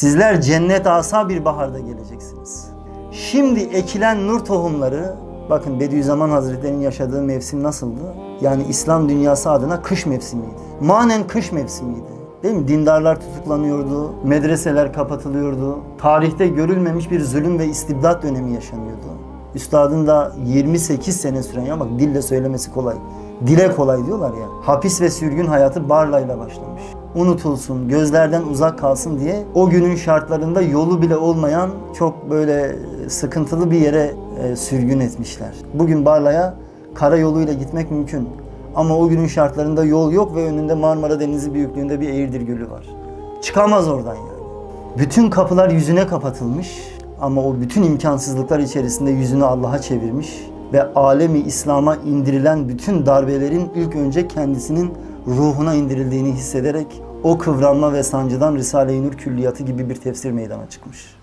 Sizler cennet asa bir baharda geleceksiniz. Şimdi ekilen nur tohumları, bakın Bediüzzaman Hazretleri'nin yaşadığı mevsim nasıldı? Yani İslam dünyası adına kış mevsimiydi. Manen kış mevsimiydi. Değil mi? Dindarlar tutuklanıyordu, medreseler kapatılıyordu. Tarihte görülmemiş bir zulüm ve istibdat dönemi yaşanıyordu. Üstadın da 28 sene süren ya bak dille söylemesi kolay. Dile kolay diyorlar ya. Hapis ve sürgün hayatı Barla'yla başlamış. Unutulsun, gözlerden uzak kalsın diye o günün şartlarında yolu bile olmayan çok böyle sıkıntılı bir yere e, sürgün etmişler. Bugün Barla'ya karayoluyla gitmek mümkün. Ama o günün şartlarında yol yok ve önünde Marmara Denizi büyüklüğünde bir Eğirdir Gölü var. Çıkamaz oradan yani. Bütün kapılar yüzüne kapatılmış ama o bütün imkansızlıklar içerisinde yüzünü Allah'a çevirmiş ve alemi İslam'a indirilen bütün darbelerin ilk önce kendisinin ruhuna indirildiğini hissederek o kıvranma ve sancıdan Risale-i Nur külliyatı gibi bir tefsir meydana çıkmış.